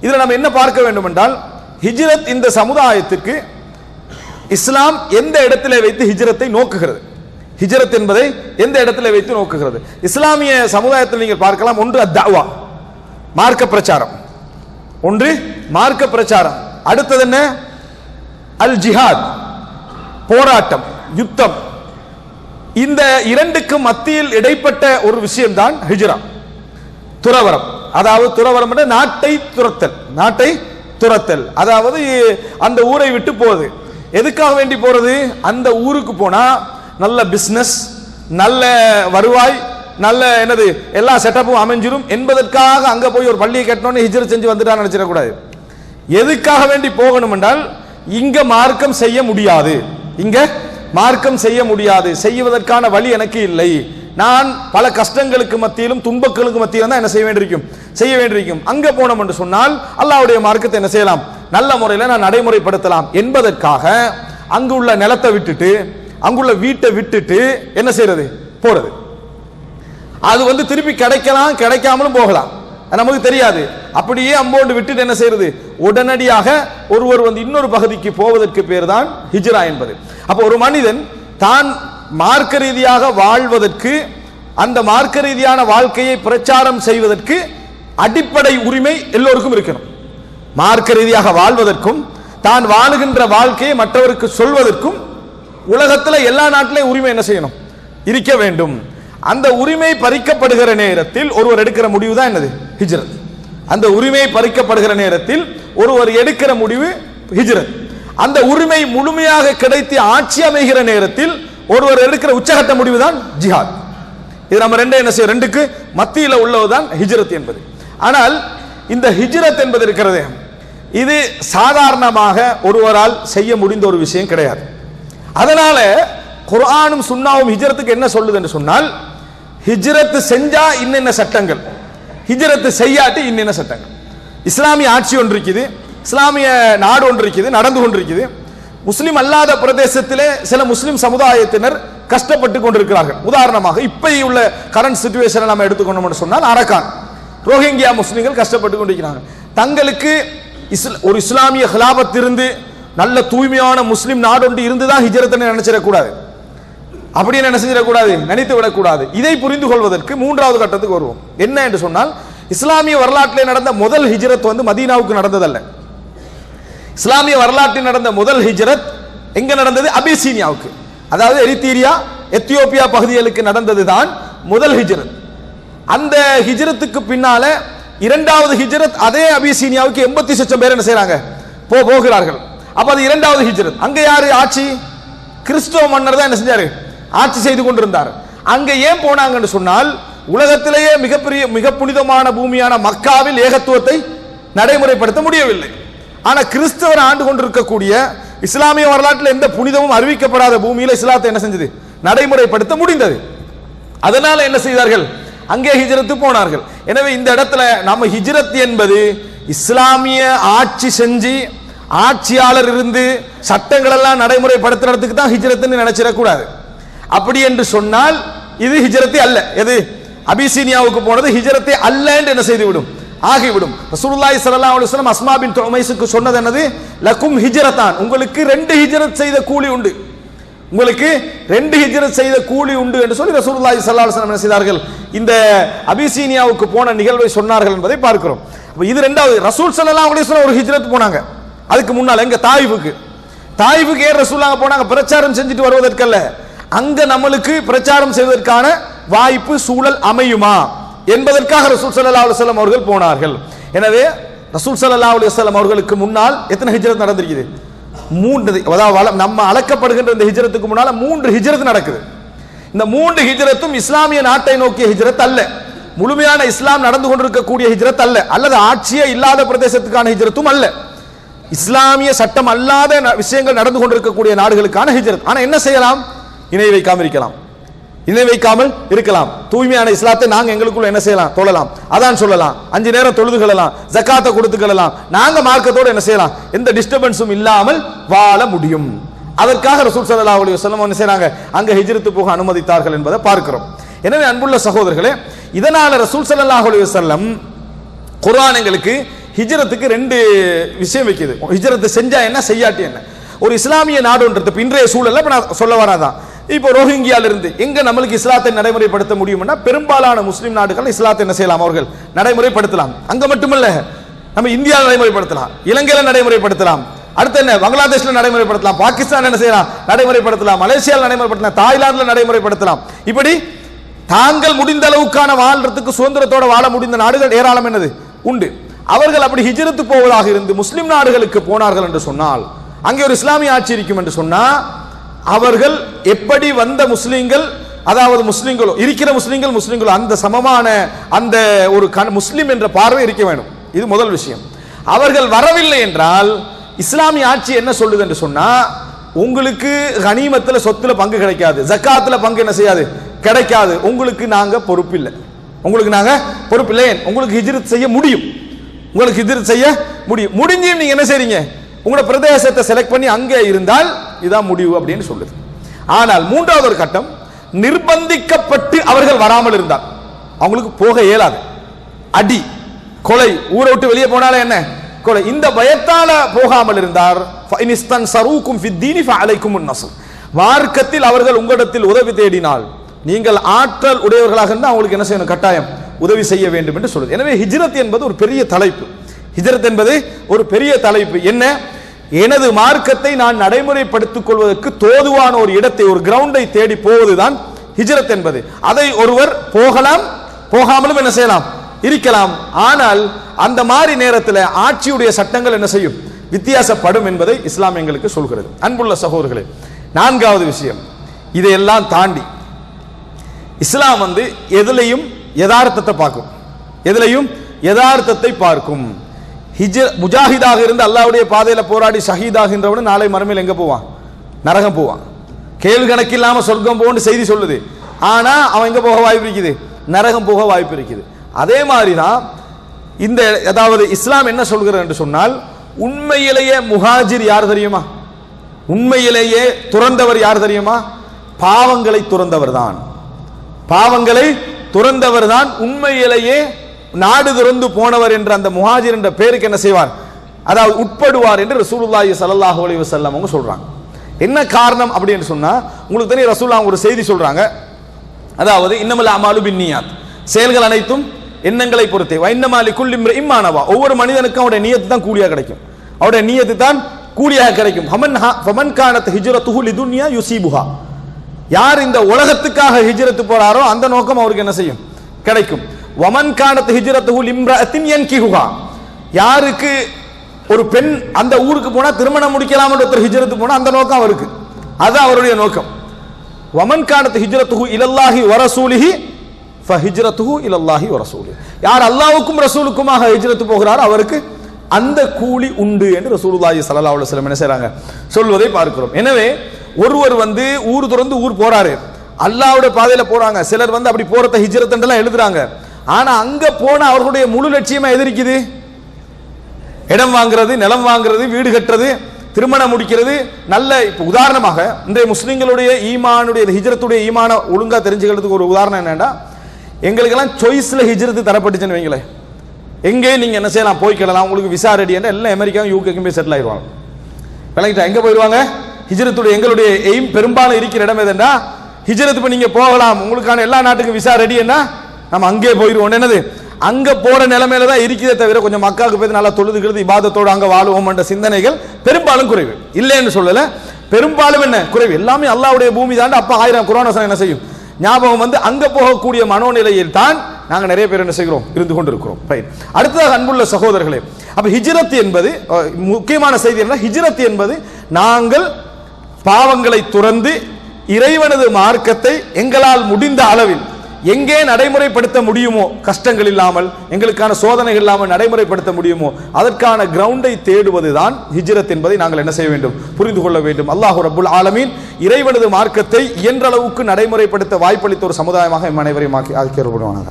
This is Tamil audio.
இதில் நம்ம என்ன பார்க்க வேண்டும் என்றால் ஹிஜ்ரத் இந்த சமுதாயத்திற்கு இஸ்லாம் எந்த இடத்திலே வைத்து ஹிஜ்ரத்தை நோக்குகிறது? ஹிஜ்ரத் என்பதை எந்த இடத்துல வைத்து நோக்குகிறது? இஸ்லாமிய சமுதாயத்தில் நீங்கள் பார்க்கலாம் ஒன்று அத்தாவா மார்க்க பிரச்சாரம் ஒன்று மார்க்க பிரச்சாரம் அடுத்தது என்ன? அல் ஜிஹாத் போராட்டம் யுத்தம். இந்த இரண்டுக்கு மத்தியில் இடைப்பட்ட ஒரு விஷயம்தான் ஹிஜ்ரா துறவரம் அதாவது துறவரம் நாட்டை துரத்தல் நாட்டை துரத்தல். அதாவது அந்த ஊரை விட்டு போகுது. எதுக்காக வேண்டி போறது? அந்த ஊருக்கு போனா நல்ல பிஸ்னஸ் நல்ல வருவாய் நல்ல என்னது எல்லா செட்டப்பும் அமைஞ்சிடும் என்பதற்காக அங்க போய் ஒரு பள்ளியை கட்டணும்னு ஹிஜ்ரத் செஞ்சு வந்துட்டான்னு நினைச்சிடக்கூடாது. எதுக்காக வேண்டி போகணும் என்றால் இங்க மார்க்கம் செய்ய முடியாது. இங்க மார்க்கம் செய்ய முடியாது. செய்வதற்கான வழி எனக்கு இல்லை. நான் பல கஷ்டங்களுக்கு மத்தியிலும் துன்பங்களுக்கு மத்தியிலும் தான் என்ன செய்ய வேண்டியிருக்கும்? செய்ய வேண்டியிருக்கும். அங்க போனோம் என்று சொன்னால் அல்லாவுடைய மார்க்கத்தை என்ன செய்யலாம்? நல்ல முறையில் நான் நடைமுறைப்படுத்தலாம் என்பதற்காக அங்குள்ள நிலத்தை விட்டுட்டு அங்குள்ள வீட்டை விட்டுட்டு என்ன செய்யறது? போறது. அது வந்து திருப்பி கிடைக்கலாம் கிடைக்காமலும் போகலாம். நமக்கு தெரியாது. அப்படியே அம்போண்டு விட்டுட்டு என்ன செய்யறது? உடனடியாக ஒருவர் வந்து இன்னொரு பகுதிக்கு போவதற்கு பேர் தான் ஹிஜ்ரா என்பது. அப்போ ஒரு மனிதன் தான் மார்க்க ரீதியாக வாழ்வதற்கு அந்த மார்க்க ரீதியான வாழ்க்கையை பிரச்சாரம் செய்வதற்கு அடிப்படை உரிமை எல்லோருக்கும் இருக்கணும். மார்க்க ரீதியாக வாழ்வதற்கும் தான் வாழுகின்ற வாழ்க்கையை மற்றவருக்கு சொல்வதற்கும் உலகத்தில் எல்லா நாட்டிலையும் உரிமை என்ன செய்யணும்? இருக்க வேண்டும். அந்த உரிமை பறிக்கப்படுகிற நேரத்தில் ஒருவர் எடுக்கிற முடிவு தான் என்னது? ஹிஜ்ரத். அந்த உரிமை பறிக்கப்படுகிற நேரத்தில் ஒருவர் எடுக்கிற முடிவு ஹிஜ்ரத். அந்த உரிமை முழுமையாக கிடைத்து ஆட்சி அமைகிற நேரத்தில் ஒருவர் எடுக்கிற உச்சகட்ட முடிவு தான் ஜிஹாத். இது நம்ம ரெண்டே என்ன செய்யும்? ரெண்டுக்கு மத்தியில் உள்ளதுதான் ஹிஜ்ரத் என்பது. ஆனால் இந்த ஹிஜ்ரத் என்பது இருக்கிறதே. இது சாதாரணமாக ஒருவரால் செய்ய முடிந்த ஒரு விஷயம் கிடையாது. அதனால குரானும் சுண்ணாவும் ஹிஜ்ரத்துக்கு என்ன சொல்லுது என்று சொன்னால் ஹிஜ்ரத் செஞ்சா இன்னென்ன சட்டங்கள்? ஹிஜ்ரத் செய்யாட்டி இன்னென்ன சட்டங்கள்? இஸ்லாமிய ஆட்சி ஒன்று இருக்குது இஸ்லாமிய நாடு ஒன்று இருக்குது நடந்து கொண்டிருக்குது. முஸ்லிம் அல்லாத பிரதேசத்திலே சில முஸ்லிம் சமுதாயத்தினர் கஷ்டப்பட்டு கொண்டிருக்கிறார்கள். உதாரணமாக இப்போ உள்ள கரண்ட் சுச்சுவேஷனை நம்ம எடுத்துக்கொண்டோம்னு சொன்னால் அரக்கான். ரோஹிங்கியா முஸ்லிம்கள் கஷ்டப்பட்டு கொண்டிருக்கிறாங்க. தங்களுக்கு இஸ்ல ஒரு இஸ்லாமிய ஹிலாபத்திருந்து நல்ல தூய்மையான முஸ்லிம் நாடொன்று இருந்துதான் ஹிஜரத்தை நினைச்சிடக்கூடாது. அப்படின்னு என்ன செஞ்சிடக்கூடாது நினைத்து விடக்கூடாது. இதை புரிந்து கொள்வதற்கு மூன்றாவது கட்டத்துக்கு வருவோம். என்ன என்று சொன்னால் இஸ்லாமிய வரலாற்றில் நடந்த முதல் ஹிஜரத் வந்து மதீனாவுக்கு நடந்ததல்ல. இஸ்லாமிய வரலாற்றில் நடந்த முதல் ஹிஜரத் எங்க நடந்தது? அபிசீனியாவுக்கு. அதாவது எரித்தீரியா எத்தியோப்பியா பகுதிகளுக்கு நடந்தது தான் முதல் ஹிஜரத். அந்த ஹிஜரத்துக்கு பின்னால இரண்டாவது ஹிஜரத் அதே அபிசீனியாவுக்கு எண்பத்தி லட்சம் பேர் என்ன செய்யறாங்க போ போகிறார்கள். அப்ப அது இரண்டாவது ஹிஜரத். அங்க யாரு? ஆட்சி? கிறிஸ்தவ மன்னர் தான் என்ன செஞ்சாரு? ஆட்சி செய்து கொண்டிருந்தார். அங்க ஏன் போனாங்கன்னு சொன்னால் உலகத்திலேயே மிகப்பெரிய மிக புனிதமான பூமியான மக்காவில் ஏகத்துவத்தை நடைமுறைப்படுத்த முடியவில்லை. ஆனா கிறிஸ்தவர் ஆண்டு கொண்டிருக்கக்கூடிய இஸ்லாமிய வரலாற்றில் எந்த புனிதமும் அறிவிக்கப்படாத பூமியில இஸ்லாத்தை என்ன செஞ்சது? நடைமுறைப்படுத்த முடிந்தது. அதனால என்ன செய்தார்கள்? அங்கே ஹிஜ்ரத்து போனார்கள். எனவே இந்த இடத்துல நம்ம ஹிஜ்ரத் என்பது இஸ்லாமிய ஆட்சி செஞ்சு ஆட்சியாளர் இருந்து சட்டங்கள் எல்லாம் நடைமுறைப்படுத்துறதுக்கு தான் ஹிஜ்ரத்னு நினைச்சிடக்கூடாது. அப்படி என்று சொன்னால் இது ஹிஜ்ரத்தே அல்ல. எது? அபிசீனியாவுக்கு போனது ஹிஜ்ரத்தே அல்ல என்று என்ன செய்துவிடும்? ஆகிவிடும். ரசூலுல்லாஹி ஸல்லல்லாஹு அலைஹி வஸல்லம் அஸ்மா பின் உமைஸுக்கு சொன்னது என்னது? லக்கும் ஹிஜ்ரத்தான். உங்களுக்கு ரெண்டு ஹிஜ்ரத் செய்த கூலி உண்டு. உங்களுக்கு ரெண்டு ஹிஜ்ரத் செய்த கூலி உண்டு என்று சொல்லி ரசூலுல்லாஹி ஸல்லல்லாஹு அலைஹி வஸல்லம் என்ன செய்தார்கள்? இந்த அபிசீனியாவுக்கு போன நிகழ்வை சொன்னார்கள் என்பதை பார்க்கிறோம். இது ரெண்டாவது. ரசூல் ஸல்லல்லாஹு அலைஹி வஸல்லம் ஒரு ஹிஜ்ரத் போனாங்க. அதுக்கு முன்னால எங்க? தாயிஃபுக்கு. தாயிஃபுக்கு ஏன் ரசூலாங்க போனாங்க? பிரச்சாரம் செஞ்சுட்டு வருவதற்கல்ல. அங்க நம்மளுக்கு பிரச்சாரம் செய்வதற்கான வாய்ப்பு சூழல் அமையுமா? என்பதற்காக ரசூல் சல்லா அலுவலம் அவர்கள் போனார்கள். எனவே ரசூல் சல்லா அலுவலம் அவர்களுக்கு முன்னால் எத்தனை ஹிஜரத் நடந்திருக்குது? மூன்று அதாவது நம்ம அளக்கப்படுகின்ற இந்த ஹிஜரத்துக்கு முன்னால மூன்று ஹிஜரத் நடக்குது. இந்த மூன்று ஹிஜரத்தும் இஸ்லாமிய நாட்டை நோக்கிய ஹிஜரத் அல்ல. முழுமையான இஸ்லாம் நடந்து கொண்டிருக்கக்கூடிய ஹிஜரத் அல்ல. அல்லது ஆட்சியே இல்லாத பிரதேசத்துக்கான ஹிஜரத்தும் அல்ல. இஸ்லாமிய சட்டம் அல்லாத ந- விஷயங்கள் நடந்து கொண்டிருக்கக்கூடிய நாடுகளுக்கான ஹிஜரத். ஆனா என்ன செய்யலாம்? இணை வைக்காமல் இருக்கலாம். இணை வைக்காமல் இருக்கலாம். தூய்மையான இஸ்லாத்தை நாங்க எங்களுக்குள்ள என்ன செய்யலாம்? தொழலாம். அதான் சொல்லலாம். அஞ்சு நேரம் தொழுதுகளலாம் ஜக்காத்தை கொடுத்துக்கலாம் நாங்க மார்க்கத்தோட என்ன செய்யலாம்? எந்த டிஸ்டர்பன்ஸும் இல்லாமல் வாழ முடியும். அதற்காக ரசூல் சல்லா அலி வசலம் என்ன செய்யறாங்க அங்க ஹிஜ்ரத்து போக அனுமதித்தார்கள் என்பதை பார்க்கிறோம். எனவே அன்புள்ள சகோதரர்களே இதனால ரசூல் ஸல்லல்லாஹு அலி வசல்லம் குரான் எங்களுக்கு ஹிஜரத்துக்கு ரெண்டு விஷயம் வைக்கிது. ஹிஜ்ரத்தை செஞ்சா என்ன செய்யாட்டி என்ன? ஒரு இஸ்லாமிய நாடுன்றது இன்றைய சூழல்ல இப்ப நான் சொல்ல வராதான் இப்போ ரோஹிங்கியால இருந்து எங்க நம்மளுக்கு இஸ்லாத்தை நடைமுறைப்படுத்த முடியும்னா பெரும்பாலான முஸ்லிம் நாடுகள் இஸ்லாத்தை என்ன செய்யலாம்? அவர்கள் நடைமுறைப்படுத்தலாம். அங்க மட்டுமல்ல நம்ம இந்தியாவில் நடைமுறைப்படுத்தலாம். இலங்கையில நடைமுறைப்படுத்தலாம். அடுத்து என்ன? பங்களாதேஷ்ல நடைமுறைப்படுத்தலாம். பாகிஸ்தான் என்ன செய்யலாம்? நடைமுறைப்படுத்தலாம். மலேசியாவில் நடைமுறைப்படுத்தலாம். தாய்லாந்துல நடைமுறைப்படுத்தலாம். இப்படி தாங்கள் முடிந்த அளவுக்கான வாழ்றதுக்கு சுதந்திரத்தோட வாழ முடிந்த நாடுகள் ஏராளம் என்னது? உண்டு. அவர்கள் அப்படி ஹிஜரத்து போவதாக இருந்து முஸ்லிம் நாடுகளுக்கு போனார்கள் என்று சொன்னால் அங்கே ஒரு இஸ்லாமிய ஆட்சி இருக்கும் என்று சொன்னா அவர்கள் எப்படி வந்த முஸ்லீம்கள் அதாவது முஸ்லீம்களோ இருக்கிற முஸ்லீம்கள் முஸ்லீம்களோ அந்த சமமான அந்த ஒரு கண் முஸ்லீம் என்ற பார்வை இருக்க வேண்டும். இது முதல் விஷயம். அவர்கள் வரவில்லை என்றால் இஸ்லாமிய ஆட்சி என்ன சொல்லுது என்று சொன்னா உங்களுக்கு கனிமத்தில் சொத்துல பங்கு கிடைக்காது ஜக்காத்துல பங்கு என்ன செய்யாது? கிடைக்காது. உங்களுக்கு நாங்க பொறுப்பில்லை. உங்களுக்கு நாங்க பொறுப்பில்லை. உங்களுக்கு ஹிஜ்ரத் செய்ய முடியும். உங்களுக்கு ஹிஜ்ரத் செய்ய முடியும். முடிஞ்சும் நீங்க என்ன செய்றீங்க? உங்களோட பிரதேசத்தை செலக்ட் பண்ணி அங்கே இருந்தால் இதான் முடிவு அப்படின்னு சொல்லுது. ஆனால் மூன்றாவது ஒரு கட்டம் நிர்பந்திக்கப்பட்டு அவர்கள் வராமல் இருந்தால் அவங்களுக்கு போக இயலாது. அடி கொலை ஊரை விட்டு வெளியே போனாலே என்ன? கொலை. இந்த பயத்தால போகாமல் இருந்தார். ஃபைனிஸ்தான் சரூக்கும் மார்க்கத்தில் அவர்கள் உங்களிடத்தில் உதவி தேடினால் நீங்கள் ஆற்றல் உடையவர்களாக இருந்தால் அவங்களுக்கு என்ன செய்யணும்? கட்டாயம் உதவி செய்ய வேண்டும் என்று சொல்லுது. எனவே ஹிஜ்ரத் என்பது ஒரு பெரிய தலைப்பு. ஹிஜ்ரத் என்பது ஒரு பெரிய தலைப்பு. என்ன? எனது மார்க்கத்தை நான் நடைமுறைப்படுத்திக் கொள்வதற்கு தோதுவான ஒரு இடத்தை ஒரு கிரவுண்டை தேடி போவதுதான் ஹிஜ்ரத் என்பது. அதை ஒருவர் போகலாம் போகாமலும் என்ன செய்யலாம்? இருக்கலாம். ஆனால் அந்த மாதிரி நேரத்தில் ஆட்சியுடைய சட்டங்கள் என்ன செய்யும்? வித்தியாசப்படும் என்பதை இஸ்லாம் எங்களுக்கு சொல்கிறது. அன்புள்ள சகோதரர்களே நான்காவது விஷயம். இதையெல்லாம் தாண்டி இஸ்லாம் வந்து எதுலையும் யதார்த்தத்தை பார்க்கும். எதுலையும் யதார்த்தத்தை பார்க்கும். ஹிஜ முஜாஹிதாக இருந்து அல்லாவுடைய பாதையில் போராடி ஷஹீதாகின்றவனு நாளை மறுமையில் எங்கே போவான்? நரகம் போவான். கேள்வி கணக்கு இல்லாமல் சொர்க்கம் போன்னு செய்தி சொல்லுது. ஆனால் அவன் எங்கே போக வாய்ப்பு இருக்குது? நரகம் போக வாய்ப்பு இருக்குது. அதே மாதிரி தான் இந்த அதாவது இஸ்லாம் என்ன சொல்கிறது என்று சொன்னால் உண்மையிலேயே முஹாஜிர் யார் தெரியுமா? உண்மையிலேயே துறந்தவர் யார் தெரியுமா? பாவங்களை துறந்தவர் தான். பாவங்களை துறந்தவர் தான் உண்மையிலேயே நாடு துறந்து போனவர் என்ற அந்த முஹாஜிர் என்ற பேருக்கு என்ன செய்வார்? அதாவது உட்படுவார் என்று ரசூலுல்லாஹி ஸல்லல்லாஹு அலைஹி வஸல்லம் அவங்க சொல்றாங்க. என்ன காரணம் அப்படின்னு சொன்னா உங்களுக்கு தெரியும் ரசூலுல்லாஹ் ஒரு செய்தி சொல்றாங்க. அதாவது இன்னமல் அமாலு பின்னியாத் செயல்கள் அனைத்தும் எண்ணங்களை பொறுத்தே. வைன்னமாலி குல்லிம் இம்மானவா ஒவ்வொரு மனிதனுக்கும் அவருடைய நியத்து தான் கூலியாக கிடைக்கும். அவருடைய நியத்து தான் கூலியாக கிடைக்கும். ஹமன் ஹா ஃபமன் கானத் ஹிஜ்ரத்துஹு துன்யா யுசீபுஹா. யார் இந்த உலகத்துக்காக ஹிஜ்ரத்து போறாரோ அந்த நோக்கம் அவருக்கு என்ன செய்யும்? கிடைக்கும். வமன் கானத் ஹிஜ்ரத்துஹு என் கிஹுகா யாருக்கு ஒரு பெண் அந்த ஊருக்கு போனா திருமணம் முடிக்கலாம் ஒருத்தர் ஹிஜ்ரத்து போனா அந்த நோக்கம் அவருக்கு. அதுதான் அவருடைய நோக்கம். வமன் கானத் ஹிஜ்ரத்துஹு இலல்லாஹி வரசூலிஹி ஃபஹிஜ்ரத்துஹு இலல்லாஹி வரசூலி யார் அல்லாவுக்கும் ரசூலுக்குமாக ஹிஜ்ரத்து போகிறார் அவருக்கு அந்த கூலி உண்டு என்று ரசூலுல்லாஹி ஸல்லல்லாஹு அலைஹி வஸல்லம் என்ன செய்றாங்க? சொல்வதை பார்க்கிறோம். எனவே ஒருவர் வந்து ஊர் துறந்து ஊர் போறாரு. அல்லாவுடைய பாதையில போறாங்க. சிலர் வந்து அப்படி போறத ஹிஜ்ரத் எழுதுறாங்க. ஆனா அங்க போன அவர்களுடைய முழு லட்சியமா எதிர்க்குது இடம் வாங்குறது நிலம் வாங்குறது வீடு கட்டுறது திருமணம் முடிக்கிறது நல்ல இப்போ உதாரணமாக இன்றைய முஸ்லீம்களுடைய ஈமானுடைய ஹிஜ்ரத்துடைய ஈமான ஒழுங்காக தெரிஞ்சுக்கிறதுக்கு ஒரு உதாரணம் என்னன்னா எங்களுக்கெல்லாம் சாய்ஸ்ல ஹிஜ்ரத்து தரப்பட்டுச்சுன்னு வைங்களேன். எங்கே நீங்கள் என்ன செய்யலாம்? போய்க்கிடலாம் உங்களுக்கு விசா ரெடி எல்லாம் அமெரிக்காவும் யூகேக்கும் போய் செட்டில் ஆயிடுவாங்க. விளங்கிட்டா எங்கே போயிடுவாங்க? ஹிஜ்ரத்துடைய எங்களுடைய எய்ம் பெரும்பாலும் இருக்கிற இடம் எதுன்னா ஹிஜ்ரத் இப்போ நீங்கள் போகலாம். உங்களுக்கான எல்லா நாட்டுக்கும் விசா ரெடி என்ன நம்ம அங்கே போயிடுவோம் என்னது? அங்க போற நிலைமையில தான் இருக்கிறதே தவிர கொஞ்சம் மக்காவுக்கு போய் நல்லா தொழுதுகிறது இபாதத்தோடு அங்க வாழுவோம் என்ற சிந்தனைகள் பெரும்பாலும் குறைவு. இல்லைன்னு சொல்லல. பெரும்பாலும் என்ன? குறைவு. எல்லாமே அல்லாவுடைய பூமி தாண்டி அப்ப ஆயிரம் குரோனா என்ன செய்யும்? ஞாபகம் வந்து அங்க போகக்கூடிய மனோநிலையில் தான் நாங்க நிறைய பேர் என்ன செய்கிறோம்? இருந்து கொண்டிருக்கிறோம். ரைட் அடுத்ததாக அன்புள்ள சகோதரர்களே அப்ப ஹிஜ்ரத் என்பது முக்கியமான செய்தி என்ன ஹிஜ்ரத் என்பது நாங்கள் பாவங்களை துறந்து இறைவனது மார்க்கத்தை எங்களால் முடிந்த அளவில் எங்கே நடைமுறைப்படுத்த முடியுமோ கஷ்டங்கள் இல்லாமல் எங்களுக்கான சோதனைகள் இல்லாமல் நடைமுறைப்படுத்த முடியுமோ அதற்கான கிரவுண்டை தேடுவதுதான் ஹிஜ்ரத் என்பதை நாங்கள் என்ன செய்ய வேண்டும்? புரிந்து கொள்ள வேண்டும். அல்லாஹு ரபுல் ஆலமீன் இறைவனது மார்க்கத்தை இயன்ற அளவுக்கு நடைமுறைப்படுத்த வாய்ப்பளித்த ஒரு சமுதாயமாக எம் அனைவரையும் ஆக்கி ஆக்கியவர்களாக